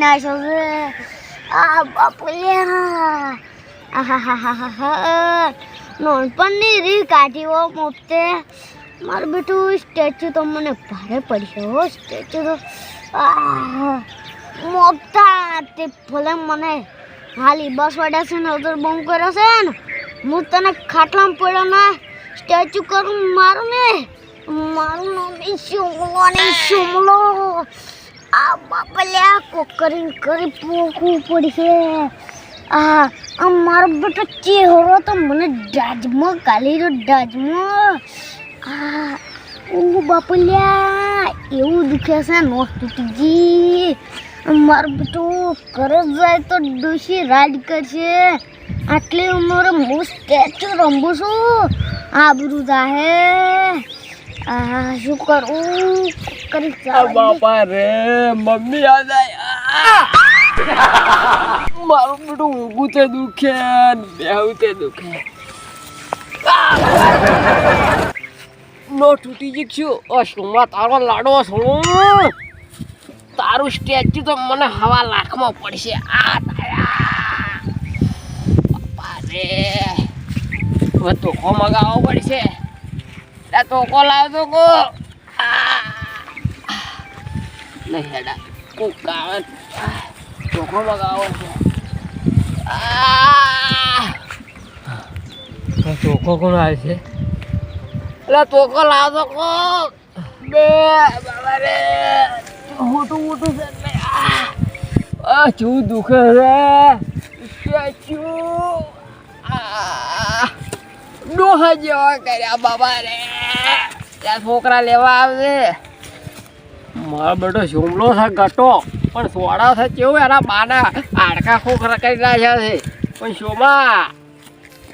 બૂમ કરી નાખ્યો છે આ પણ નાનપણની રી કાઢી હો મોતે મારું બેટું સ્ટેચ્યુ તો મને ભારે પડશે હો, સ્ટેચ્યુ તો. મોગતા તે ભલે મને હાલી બસ વાડા છે ને ઉધર બહુ કર્યો છે ને, હું તને ખાટલામાં પડ્યો ને, સ્ટેચ્યુ કરું મારું ને. મારું નામ શુમલો ને શુમલો આ બાપલ્યા કોકરી કરી પોખવું પડશે. આ આ મારો બેટો ચહેરો તો મને ડાજમાં કાલી રહ્યો ડાજમાં આ ઓ બાપલ્યા એવું દુખે છે નો તૂટીજી. મારો બેટો ઘરે જાય તો ડોશી રાજ કરશે. આટલી ઉંમરે હું સ્ટેચ્યુ રમું છું. આબરૂ જાહે. આ શું કરું? કરી આ બાપા રે મમ્મી યાદ આય મારું બેટું ઊંઘું તે દુખે બેહું તે દુખે. નો તૂટી ગઈ છું. ઓ સુમા તારો લાડો શું તારું સ્ટેચ્યુ તો મને હવા લાખમાં પડશે. આ તારા. બાપા રે. હવે તોકો મગાવવો પડશે. લે તોકો લાવ આ. નહીં હેડા કોક આવે. ચોખો મગાવો. છે ચોખો કોણ આવે છે? એટલે ચોખો લાવો કોક બે બાબા રે. મોટું મોટું છે આ. આ શું દુખે છે? સ્ટેચ્યુ ડોહા જેવા કર્યા બાબા રે ત્યાં છોકરા લેવા આવશે મારો બેટો શુમલો છે ગટો પણ સોડા છે કેવું એના બાના. હાડકા ખોખરા કરી નાખ્યા છે. પણ શોમા,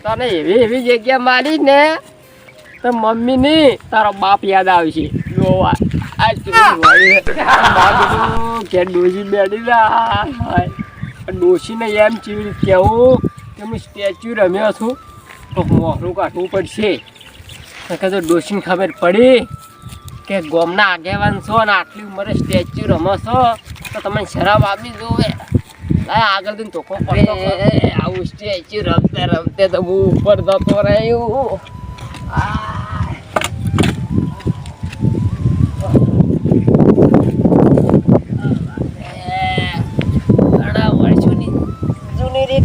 તને એવી એવી જગ્યા મારી ને તો મમ્મી ની તારો બાપ યાદ આવશે. જોવા આ કે ડોસી બેડી ના ડોસીને એમ કેવું કે હું સ્ટેચ્યુ રમ્યો છું. તો મોહરું કાઢવું પડશે. કે તો ડોસીને ખબર પડી કે ગોમના આગેવાન છો અને આટલી ઉંમરે સ્ટેચ્યુ રમો છો તો તમને શરાબ આપી જોવે આગળ પડતો આવું સ્ટેચ્યુ રમતે રમતે તો હું ઉપર જતો રહ્યો.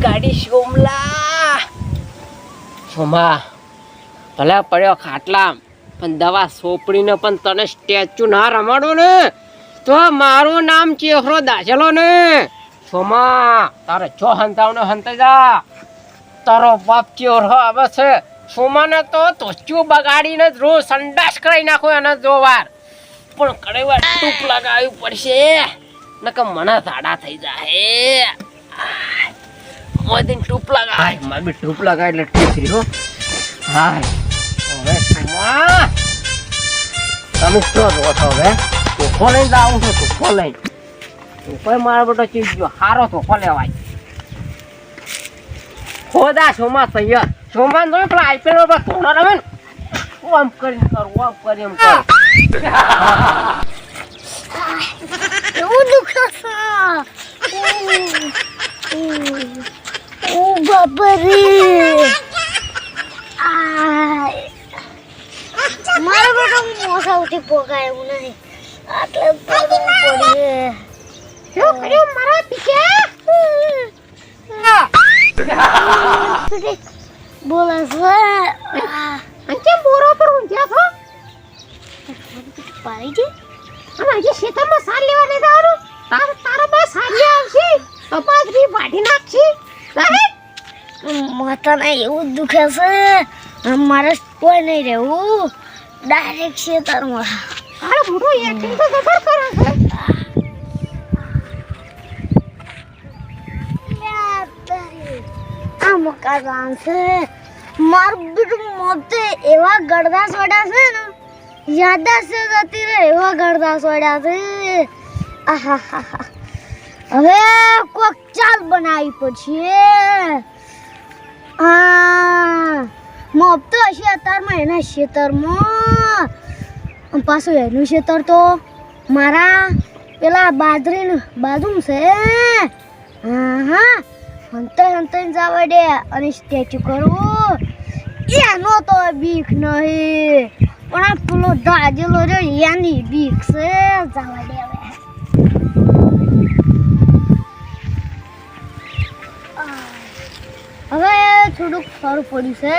ગાડી શોમલા શોમા ભલે પડ્યો ખાટલા પણ દવા સોપડીને પણ તને સ્ટેચ્યુ ના રમાડો ને. તો મારું નામ ચેહરો દાસેલો ને. સોમા, તારે છો હંતાવને હંતે જા. તારો બાપ ચેહરો આવે છે. સોમાને તો તોચ્યું બગાડીને રોજ સંડાસ કરાવી નાખો એને જોવાર પણ કડે વાર ટૂંક લગાવવી પડશે. નકર મને ઝાડા થઈ જાય મોદી ટૂપ લગાય મારે બી ટૂપ લગાય એટલે ઠીક રહ્યો હાય. હવે તમે શું રહો છો હવે? ચોખ્ખો લઈને આવું છું ચોખ્ખો લઈને. ચોખ્ખો મારો બેટો ચીજ ગયો. સારો ચોખ્ખો લેવાય. ખોદા સોમા તૈયાર. સોમા તો પેલા આઈપીએલમાં ધોનો રમે ને. હું આમ કરીને કરું આમ કરી એમ કરું. એવું દુખે છે. ઓ બાપા રે આય. મારો બેટો મોસાવથી પોકાય એવું નહીં. આટલે પડીએ શું કર્યું મારા પીછે. બોલે છે. અંકે બોરો પર ઊંઘ્યા છો? પાડી છે અને હજી ખેતરમાં સાર લેવા નહીં જવાનું? તાર તારો બસ સાર આવશે. કપાસ બી વાઢી નાખશે. માથાને એવું જ દુખે છે મારે કોઈ નહીં રહેવું ડાયરેક્ટ ખેતરમાં અરે મોટો એક્ટિંગ તો જબર કરે છે આ મકા ગામ છે મારું બીજું મોતે એવા ગળદા સોડા છે ને યાદાશ જતી રહે એવા ગળદા સોડ્યા છે આહાહાહા. હવે કોક ચાલ બનાવી પછી. આ મોપ તો હશે અત્યારમાં, એના ખેતરમાં. પાછું એનું ખેતર તો મારા પેલા બાદરીનું બાજુ છે. હા હા હંતે હંતે જવા દે અને સ્ટેચ્યુ કરવું એનો તો બીક નહીં. પણ આ પેલો દાજેલો રહ્યો, એની બીક છે. જવા દે હવે થોડુંક સારું પડ્યું છે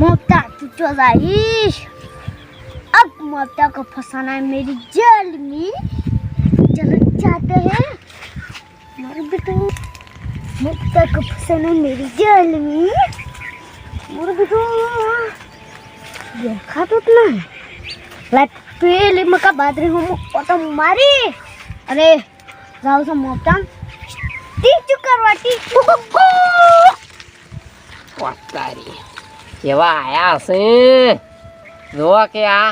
મોટા ચૂચો જઈશ अब मोटा को फंसाना है मेरी जेल में चलो जाते हैं मेरे बेटू मोटा को फंसाना है मेरी जेल में मेरे बेटू देखा तो ना लाइक પેલી મકા બાદરી હું ઓટો મારી અરે જાઉં છું મોટા ટીચું કરવા ટીચું. વાતારી કેવા આયા છે? જોવા કે આ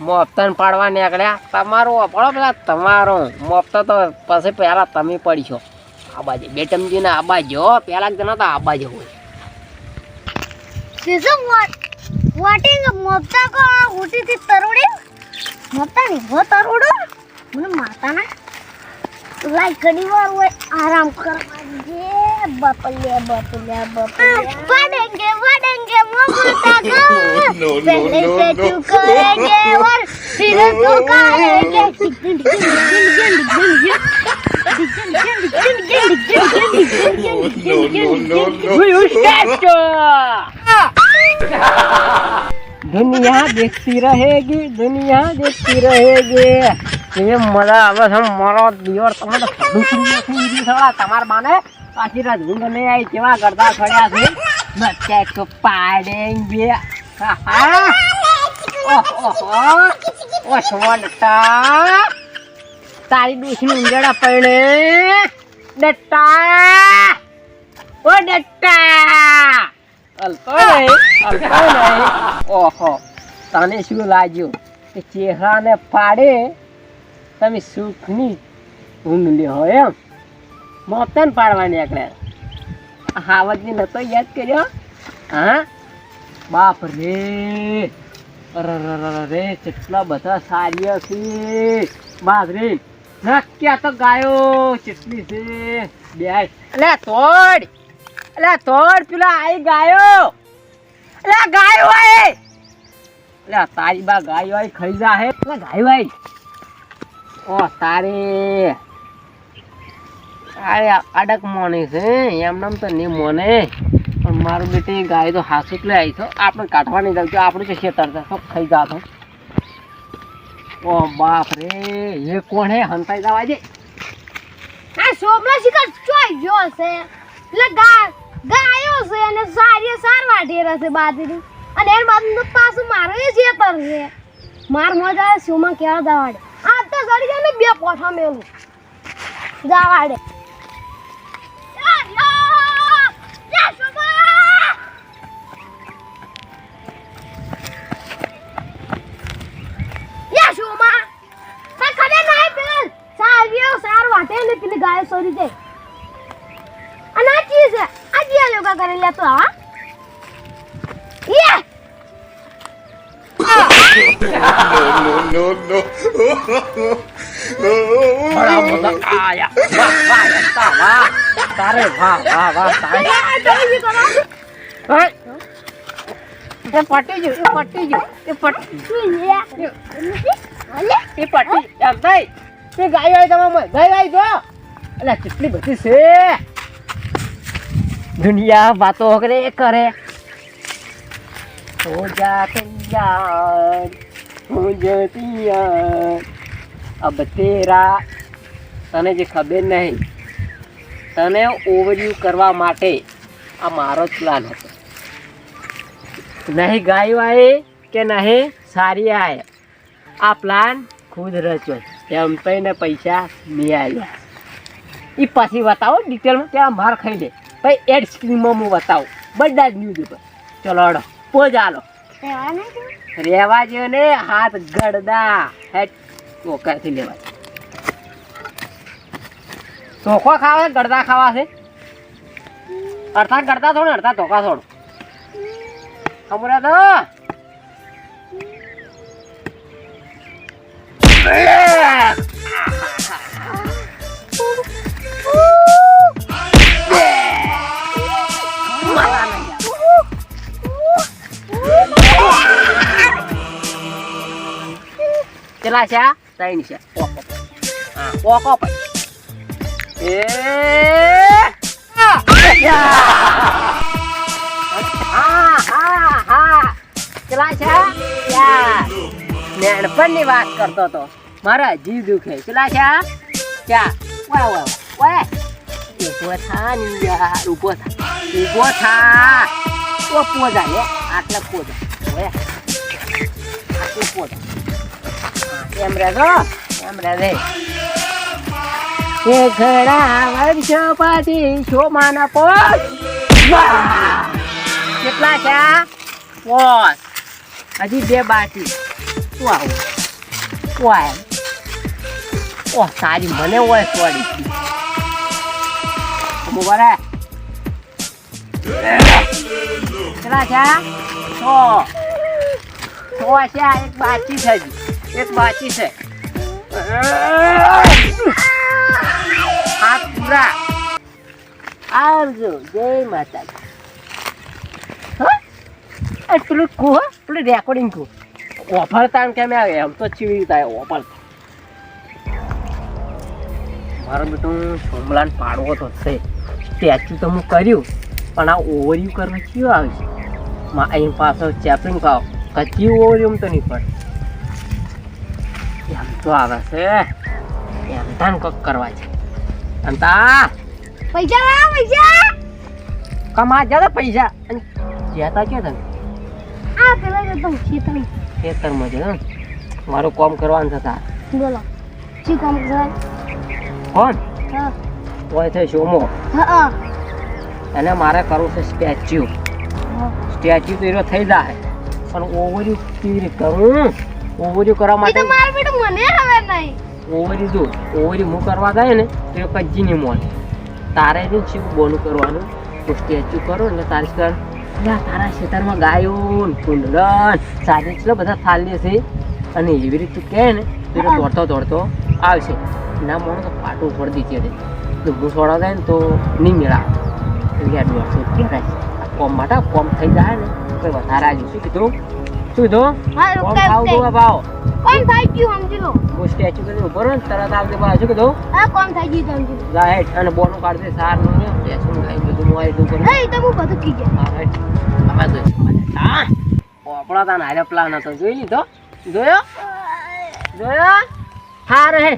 મોફતન પાડવા નીકળ્યા. તમારું અપડો પેલા તમારું. મોફતો તો પછી પહેલાં તમે પડશો. આ બાજુ બેટમજીને આ બાજુ પહેલાં જણા તો આ બાજુ હોય. વોટિંગ મોફતા કો? ઉટીથી તરોડે? મોપતા ની હો તરોડો? મને માતા ના લાઈ ઘણી વાર હોય આરામ કરવા દે બપલિયા બપલિયા બપલિયા વડેંગે વડેંગે મોપતા કો पहले से तू करेंगे और फिर तो करेंगे दुनिया देखती रहेगी दुनिया देखती रहेगी ये મજા આવે છે મારો દિયોર તમે તો ખાધું નથી ઈરી થોડા તમાર બાને પાછી ઊંઘ નહીં આવી, કેવા કરતા ખડ્યા છે? બચ્ચા તો પાડે બે. હા ઓહો ઓ સોનટા તારી ડૂસી ઊંઘડા પડે ડટ્ટા. ઓ ડટ્ટા. અલતો નહીં અલ્પો નહીં. ઓહો, તને શું લાગ્યું? કે ચેહરાને પાડે તમે સુખની ઊંઘ લ્યો એમ. મોતન પાડવા નીકળ્યા. હાવજની નતો યાદ કર્યો? હા? બાપ રે. રે કેટલા બધા સારી છે. બાપ રે નક્યા તો ગાયો કેટલી છે. બે એટલે તોડ. અલ્યા તોડ પેલા આઈ ગાયો. એટલે ગાયો આય એટલે તારી બા ગાયો આઈ, ખાઈ જા હે. એટલે ગાયો આઈ. ઓ, તારે. અરે અડક મોની છે એમ નામ તો નહીં મોને. પણ મારું બેટી ગાય તો હાસુક લઈ આવી છો. આપણે કાઢવાની જાવ આપણું કે ખેતર છે, તો ખાઈ જાતો ઓ, બાપ રે. એ કોણ હે? હંતાઈ જવા દે. આ સોમલા શિકાર ચોઈ ગયો છે. એટલે ગા ગાયો છે અને સારી સારવા ઢેરા છે બાજરી અને એની બાજુ પાછું મારો એ જેતર છે. માર મજા સોમાં કેવા ને બે પોઠા મેલું. પેલી? ગાયો સોરી દે અને આ ચીઝ છે. આ જીયા યોગા કરી લે તો હા? યે! no, no, બડા બધા આયા વાહ વાહ હંતા વાહ તારે વાહ વાહ વાહ તારે? એ પટી જો એ પટી જો એ પટી એ પટી એમ થાય તે ગાય હોય તમે ગાય ગાય જો. એટલે કેટલી બધી છે. દુનિયા વાતો કરે કરે. હો જા તૈયાર હો જા તૈયાર અબ તેરા તને જે ખબર નહીં. તને ઓવરયુ કરવા માટે આ મારો જ પ્લાન હતો. નહીં ગાયું આવે કે નહીં? સારી આવે આ પ્લાન ખુદ રચ્યો એમ તઈને પૈસા નહીં આવ્યા એ પછી બતાવો ડિટેલમાં ત્યાં માર ખાઈ લે પછી એડ સ્ક્રીનમાં હું બતાવું. બધા જ ન્યૂઝ ઉપર. ચલો હડો પોજ આલો રહેવા નહીં તું? રેવા જો ને હાથ ગડદા હેટ ઓકાથી લેવા ચોખા ખાવા છે, ગડદા ખાવા છે? અડધા ગડદા થોડો અડધા ચોખા થોડો. ખબર તો? કેટલા છે આ? ત્રણ છે. ઓકો. હા નાનપણની વાત કરતો હતો મારા જીવ દુખે કેટલા છે? ચાર વાહ વાહ વાહ થા ની યાર ઊભો થા ઊભો થા ઓ પોજા લે આટલા પોદા ઓય આટલા એમ રહેજો એમ રહે એ ઘડા વર્ષો પાછી શોમાના વાહ! કેટલા છે આ? હજી બે બાકી. શું આવું? ઓ સારી મને ઓય સોરી. કેટલા છે? સો. સો છે એક બાકી છે એક બાકી છે. હાથ પૂરા આવજો, જય માતાજી. હા? પેલું કહો પેલું રેકોર્ડિંગ કુ. ઓફરતા કેમ આવે? એમ તો ચીવી થાય, ઓફર. મારો બેટો સોમલાન પાડવો તો છે. સ્ટેચ્યુ તો હું કર્યું, પણ આ ઓવરિયું કરવા કયો આવે છે માં અહીં પાછો ચેપિંગ કહો કચ્ચી ઓવરિયું તો નહીં પડે. એમ તો આવે છે. એમ તાન કોક કરવા છે. એમ તા પૈસા લાવ પૈસા. કમા જ્યાં પૈસા. અને કે તને આ પેલા જતો ખેતર. ખેતરમાં છે હં? મારું કામ કરવાનું થતા બોલો શું કામ કરે કોણ હા. હોય છે શોમો. હા અને મારે કરવું છે સ્ટેચ્યુ. સ્ટેચ્યુ તો એરો થઈ જાય. પણ ઓવર્યુ કેવી રીતે કરું? ઓવર્યુ કરવા માટે માર બેટું મને હવે નહીં. ઓવરી જો ઓવરી હું કરવા જાય ને, તો એ કજ્જી નહીં મોન તારે નહીં છે બોનું કરવાનું. તો સ્ટેચ્યુ કરો એટલે તારે કર તારા ખેતરમાં ગાયો ને કુંડલન સારી એટલા બધા થાલી છે. અને એવી રીતે કહે ને, તો એ દોડતો દોડતો આવશે. ના, મોણો તો પાટું ફોડી છે તો હું છોડા જાય ને, તો નહીં મેળા. એટલે આ દોડશે કોમ માટે કોમ થઈ જાય ને, તો વધારે આવ્યું શું કીધું? શું હા કોમ ખાવું રોકાય. જોવા ભાવ કોણ થઈ ગયું સમજી લો. હું સ્ટેચ્યુ કરીને ઊભો રહ્યો તરત આવજે બા શું કીધું. હા કોણ થઈ ગયું સમજી લો. લાઈટ અને બોનું કાઢશે સારનું ને. પેસું લાઈ બધું મોય દઉં કરું હા એ તો હું બધું થઈ ગયા. લાઈટ આમાં તો હા પોપડા તાન હારે પ્લાન હતો. જોઈ લીધો? જોયો? જોયો? હાર હે.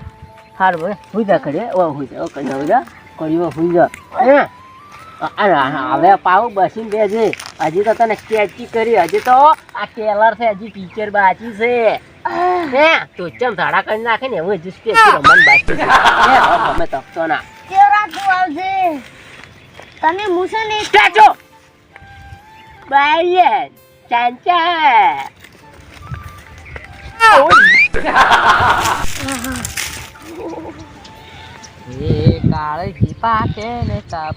હાર ભાઈ હુઈ જા કરે ઓ હુઈ જા ઓ કઈ હુઈ જા. કર્યો હુઈ જા. હે? હવે પાવ બસીને બેજે હજી તો તને સ્કેચી કરી હજી તો આ ટેલર છે હજી ટીચર બાચી છે. હે તો ચમ ધાડા કરી નાખે ને હજી સ્કેચી રમવાનું બાકી છે. અમે તપતો ના. તું તને મુસે ચાંચા એ કાળજી પાકે ને તાપ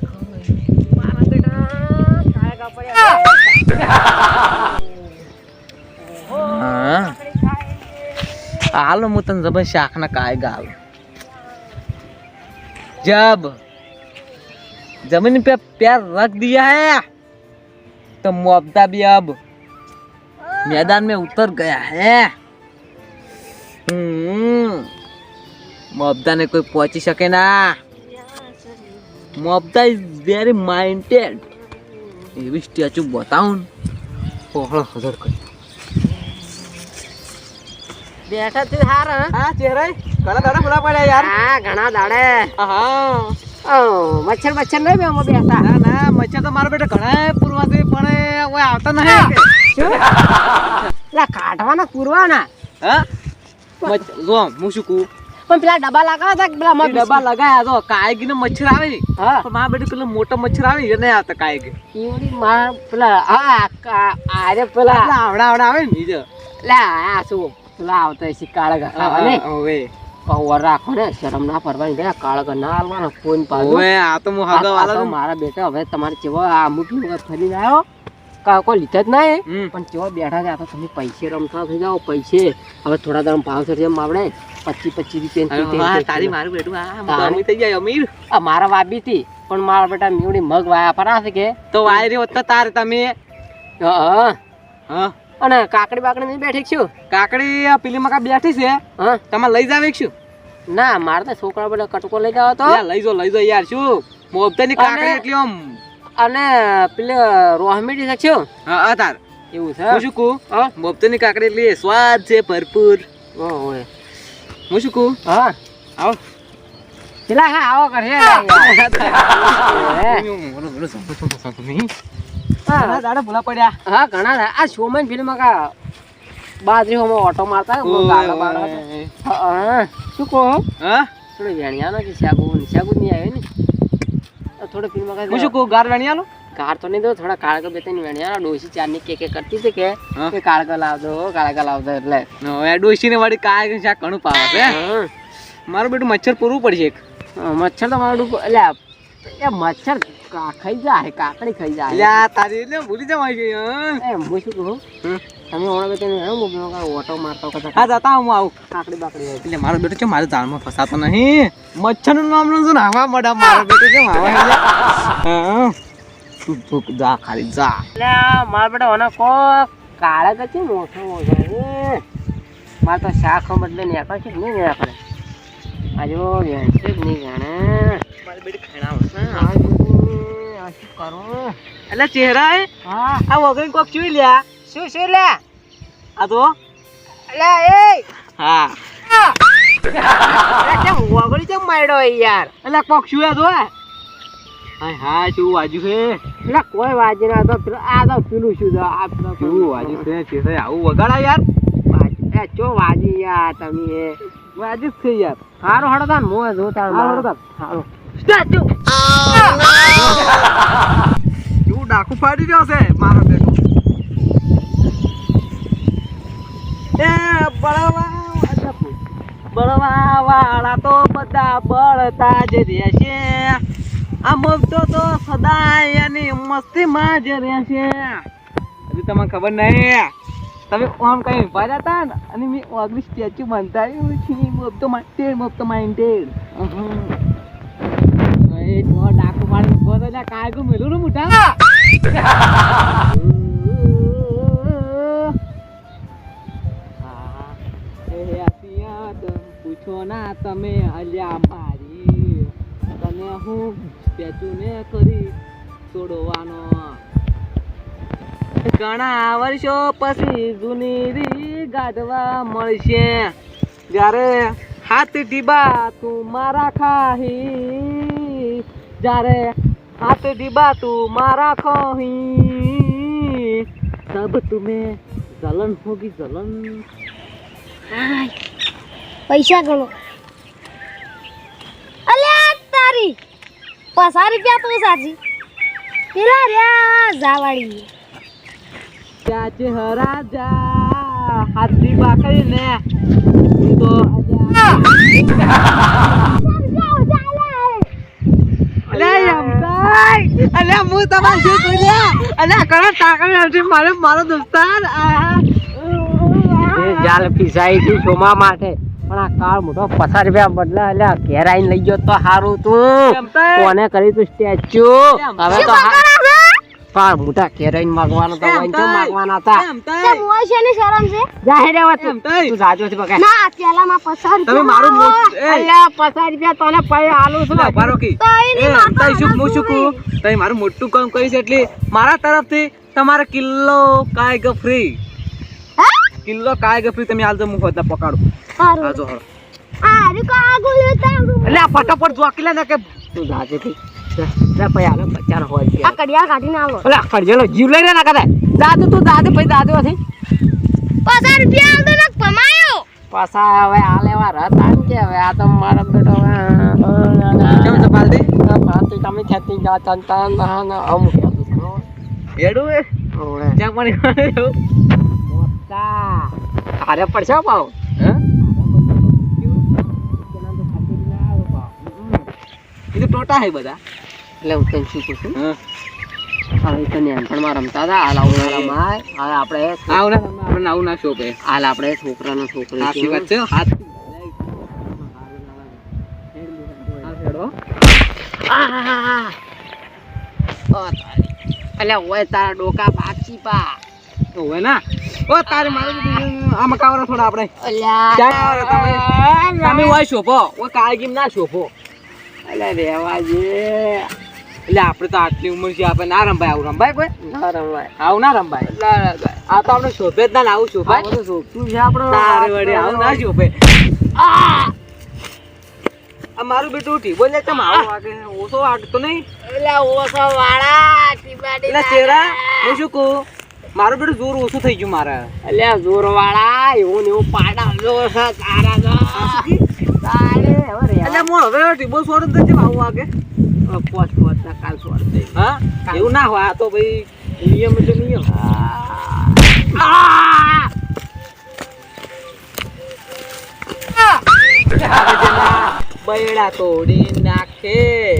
હાલો હું તને જબર શાક ના काय गाल जब जमीन पे पैर रख दिया है तो मुआवजा भी अब मैदान में उतर गया है हम्म, मुआवजा ने कोई पहुंची सके ना मुआवजा इज वेरी माइंडेड એવી સ્ટેચ્યુ બતાવું ને. ઓહળો હજાર કરી. બેઠા તું હાર હા? ચહેરા ઘણા દાડા ભૂલા પડ્યા યાર. હા ઘણા દાડે. હા. મચ્છર મચ્છર નહીં બે બેઠા? ના ના મચ્છર તો મારા બેટા ઘણા પૂરવાથી પણ કોઈ આવતા નહીં. કાઢવાના પૂરવાના? હા? જો હું શું કહું? પણ પેલા ડબ્બા લગાવ્યા હતા પેલા અમારે ડબ્બા લગાયા તો કાયગી ને મચ્છર આવે. હા. મારા બેટું પેલો મોટો મચ્છર આવે એને આવતા કાયગી. ઈવડી માર પેલા હા આરે પેલા આવડા આવડા આવે ને બીજો. લે આ શું? પેલા આવતા છે કાળા હવે. કવર રાખો ને શરમ ના પરવાની બે કાળા ના હાલવાનો ફોન પાડો. હવે આ તો હું હગા તો મારા બેટા હવે તમારે ચેવો આ વખત ફરીને આવ્યો કા કોઈ લીધા જ ના પણ ચેવો બેઠા છે આ તો તમે પૈસે રમતા થઈ જાઓ પૈસે. હવે થોડા દામ ભાવ છે એમ આપણે પચીસ પચીસ રૂપિયા તારી મારું બેટું આ અમીર થઈ જાય અમીર. આ મારા વાબી હતી પણ મારા બેટા મીવડી મગ વાયા ફરાશે કે. તો વાયરી હોત તો તારે તમે. હા હા. અને કાકડી બાકડી નહીં બેઠી છું. કાકડી પેલી મકા બેઠી છે. હા. તમારે લઈ જાવ શું? ના મારે તો છોકરા બધા કટકો લઈ જાવ તો લઈ જાઓ લઈ જો યાર શું? મોબતાની કાકડી એટલી આમ અને પેલે રોહમીડી છે શું? હા હા તાર. એવું છે? શું કહું? મોબતાની કાકડી એટલી સ્વાદ છે ભરપૂર. ઓય. હું શું કહું? હા. આવો. પેલા હા આવો કરશે હા. દાડા ભૂલા પડ્યા. હા ઘણા. આ શોમાં ફિલ્મ કા બાજરી હોમાં ઓટો મારતા. હા. શું કહો? હા? થોડી વેણિયા નથી શાગુ શાગુ નહીં આવે ને. થોડો ફિલ્મ હું શું કહું? ગાર વેણી આલો કાર તો નહીં દો થોડા કાળકા બે ત્રણ વેણ્યા ડોસી ચારની કે કે કરતી હતી કે. કે કાળકા લાવજો કાળકા લાવજો એટલે. હવે ડોશીને વાળી કાળક શાક ઘણું પાવે છે. મારું બેટું મચ્છર પૂરવું પડશે એક. મચ્છર તો મારું એટલે એ મચ્છર ખાઈ જાય કાકડી ખાઈ જાય. લ્યા તારી એટલે ભૂલી જવાય છે. એ હું શું કહું? તમે ઓળો બે હું ઓટો મારતો કદાચ હા જતા હું આવું. કાકડી બાકડી એટલે મારો બેટો છે મારે જાળમાં ફસાતો નહીં? મચ્છરનું નામનું શું ને મડા મારો બેટો છે? હા? તું જા ખાલી જા. એટલે આ મારા બેટા ઓના કો કાળા કે છે મોટો મારે તો શાક બદલે નેકળે છે કે ને આપણે આજો વેણ છે નહીં વેણે મારી બેટી ખાણા આ શું કરું? એટલે ચહેરા એ? હા. આ વગર કોક ચૂઈ લ્યા. શું શું લ્યા? આ તો? એટલે એ! હા. એટલે કેમ વગડી કેમ માર્યો યાર? એટલે કોક શું આ તો હા હા શું વાજુ છે? એટલે કોઈ વાજે ના તો આ તો પેલું શું આ શું વાજુ છે? ચહેરા આવું વગાડા યાર. એ ચો વાજી યાર તમે વાજુ છે યાર. હારો હડો તાન મો જો તાર હારો તાન. હારો. સ્ટેચ્યુ શું ડાકુ ફાડી રહ્યો છે? મારો બેટો. એ બળવા બળવા વાળા તો બધા બળતા જ રહેશે. આ મોગતો તો સદાય એની મસ્તીમાં જ રહેશે હજી તમને ખબર નહીં. તમે આમ કઈ ઊભા અને મેં ઓગળી સ્ટેચ્યુ બંધાયું છે મોગતો માઇન્ડેડ મોગતો માઇન્ડેડ ડાકુ મારી ઊભો તો લ્યા મેલું ને મોટા પૂછો ના તમે, અલ્યા મારી. તને હું પેચુને કરી છોડવાનો ઘણા વર્ષો પછી જૂની રી ગાઢવા મળશે. જ્યારે હાથ ડીબા તું મારા ખાહી. જ્યારે હાથ ડીબા તું મારા ખોહી. સબ તુમે જલન હોગી જલન. પૈસા ગણો. અલ્યા તારી પચાસ રૂપિયા તું સાચી. પેલા રે જાવાળી. ચાચી હરાજા હાથી બાકરી ને. તો અલે હું તમાર શું કર્યા અલે કરા તાકર હજી મારો મારો દોસ્તાર. આ જાલ ફિસાઈ છે સોમા માટે. પણ આ કાળ મોટો પચાસ રૂપિયા બદલા એટલે ઘેર લઈ ગયો તો સારું તું. કોને કરી તું સ્ટેચ્યુ? હવે તો હા મોટા ઘેર માગવાનો તો વંચો માગવાના હતા. યમતાઈ મોય છે ને શરમ છે? જાહેર તું. તું જાજો છે બકા. ના પેલા માં પચાસ તમે મારું મોટ અલ્યા પચાસ રૂપિયા તને પૈ આલું છું. બારો કી. તઈ શું હું શું કહું? તઈ મારું મોટું કામ કહીશ એટલે મારા તરફથી તમારે કિલ્લો કાયગ ફ્રી કિલ્લો કાયગ ફ્રી તમે હાલ તો હું પકાડું. સારું આજો હળો આ રે કો આગળ લેતા ફટાફટ કે તું જાજે થી જા પૈ આલો પચાસ હોય આ કડિયા કાઢીને આવો ખડજેલો જીવ લઈ રે ના કદાચ જાજો તું જાજે પૈ જાજો હતી પચાસ રૂપિયા આવતો ને કમાયો પાછા હવે આ લેવા હતા કે હવે આ તો મારો બેટો કેમ છે પાલટી પાલટી તમે ખેતી જા તન તન અમુક એડું એ? ચા પાણી મોટા. પડશે પાવ. હા? એ તો ટોટા હે બધા. એટલે હું તને શું કહું હા. હવે તો નાનપણમાં રમતા હતા. હાલ આવું ના રમાય. હાલ આપણે આવું ના આપણે આવું ના શોપ હાલ આપણે છોકરાનો છોકરી સાચી વાત છે હાથ ઓય તારા ડોકા બાચી પા. હોય ના. ઓ તારે મારે આ કાવરા થોડા આપણે. અલ્યા. તમે- તમે કાળગીમ ના શોપો જે એટલે આપણે તો આટલી ઉંમર છે આપણે ના રંભાય આવું. રંભાય કોઈ? ના રમાય આવું ના રંભાય. આ તો આપણે શોભે જ ના આવું શોભાય બધું સોચતું છે આપણે. તારે વળી આવું ના શોભે. આ! મારું બેટું ઉઠી. બોલે તમે આવું વાગે ઓછો વાગતો નહીં. એટલે ઓછો વાળા ટીબાડી એટલે ચેરા હું શું કહું? મારું બેટું જોર ઓછું થઈ ગયું મારે. એટલે જોર વાળા એવું ને એવું પાડા જો તારા તારે એટલે હું હવે ટીબો સોર જ નથી આવું વાગે? પોચ પોચ ના કાલ સોળ દે હા? એવું ના હોય આ તો ભાઈ નિયમ એટલે નિયમ. બૈડા તોડી નાખે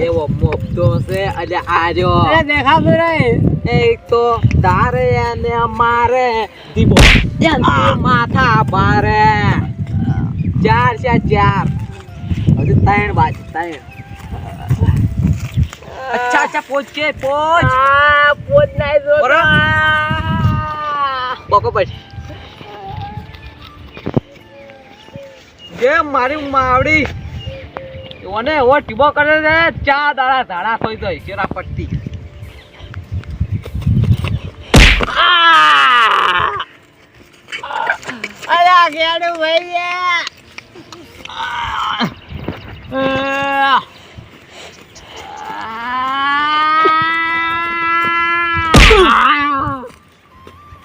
એવો મોકતો છે એટલે આજો દેખાતું એક તો તારે અને મારે માથા ભારે ચાર છે ચાર. હજુ ત્રણ બાજુ ત્રણ. અચ્છા અચ્છા પોચ કે પોચ. આ પોચ ના જો. બકો પછી. જે મારી માવડી ઓને ઓ ટીબો કરે છે ચા દાડા ધાડા થઈ તો શેરા પટ્ટી. અરે ગેડું ભાઈ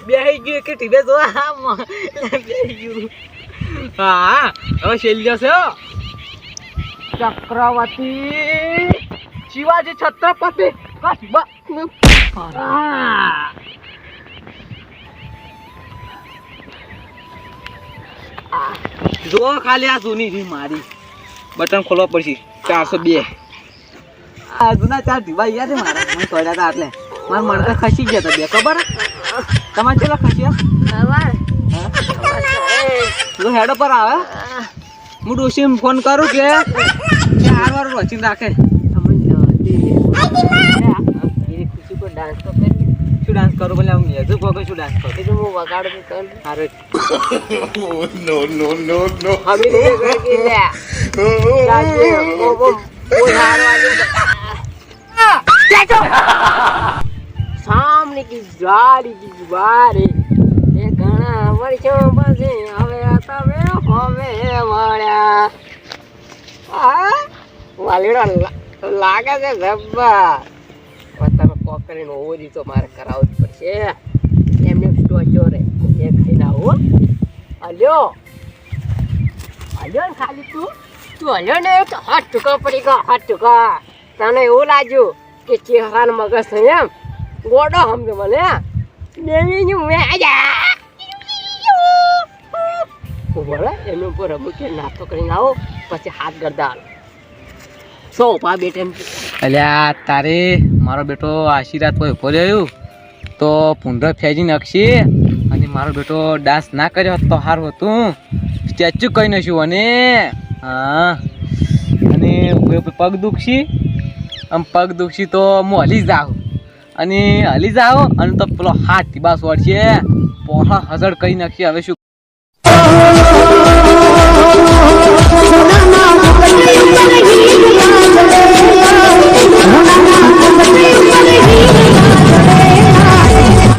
બેહી ગયું કે ટીબે જો આમ બેહી ગયું. હા, હવે જો ખાલી આ જૂની મારી. બટન ખોલવા પડશે. ચારસો બે. આ જૂના ચાર ઢીવા યાદ છે મારા? મને સોડ્યા હતા એટલે. મારા મણકા ખસી ગયા હતા બે ખબર? તમારે ચેલા ખસ્યા? તો હેડો પર આવે હું? ડોશી ફોન કરું કે ચાર વાર વચીને રાખે ડાન્સ તો કરી શું ડાન્સ કરું ભલે હું મ્યુઝિક કોકે શું ડાન્સ કરો કીધું હું વગાડું તો તને? અરે નો નો નો નો. હમી ગઈ કરી લે ઓ ઓ ઓ કોઈ હારવાની સામને કી જાડી કી બારી એ ઘણા વર્ષો પછી હવે તમે હવે મળ્યા આ? વાલીડો લાગે છે ધબ્બા તમે કોકરીનો કરીને ઓરી તો મારે કરાવવું જ પડશે એમને સ્ટોચો રે એ ખાઈને આવું હલ્યો હલ્યો ને ખાલી તું. તું હલ્યો ને તો હાથ ટૂંકા પડી ગયો, હાથ ટૂંકા તને એવું લાગ્યું કે ચેહરાનો મગજ છે એમ? ગોડો સમજો મને. દેવીની મેજા બોલે એમની ઉપર રમું કે નાસ્તો કરીને આવો, પછી હાથ ગરદા હાલો. સો અલ્યા, તારે મારો બેટો આશીર્વાદ કોઈ ઉપર આવ્યું તો પુંડર ફેજી નાખશે અને મારો બેટો ડાન્સ ના કર્યો હોત તો સારું હતું. સ્ટેચ્યુ કહી નાખ્યું અને, હા. અને પગ દુખશી, આમ પગ દુખશી તો હું હલી જાઉં. અને હલી જાઉં અને તો પેલો હાથ ટીબા સોડશે પોહા હઝડ કરી નાખી, હવે શું સોના માં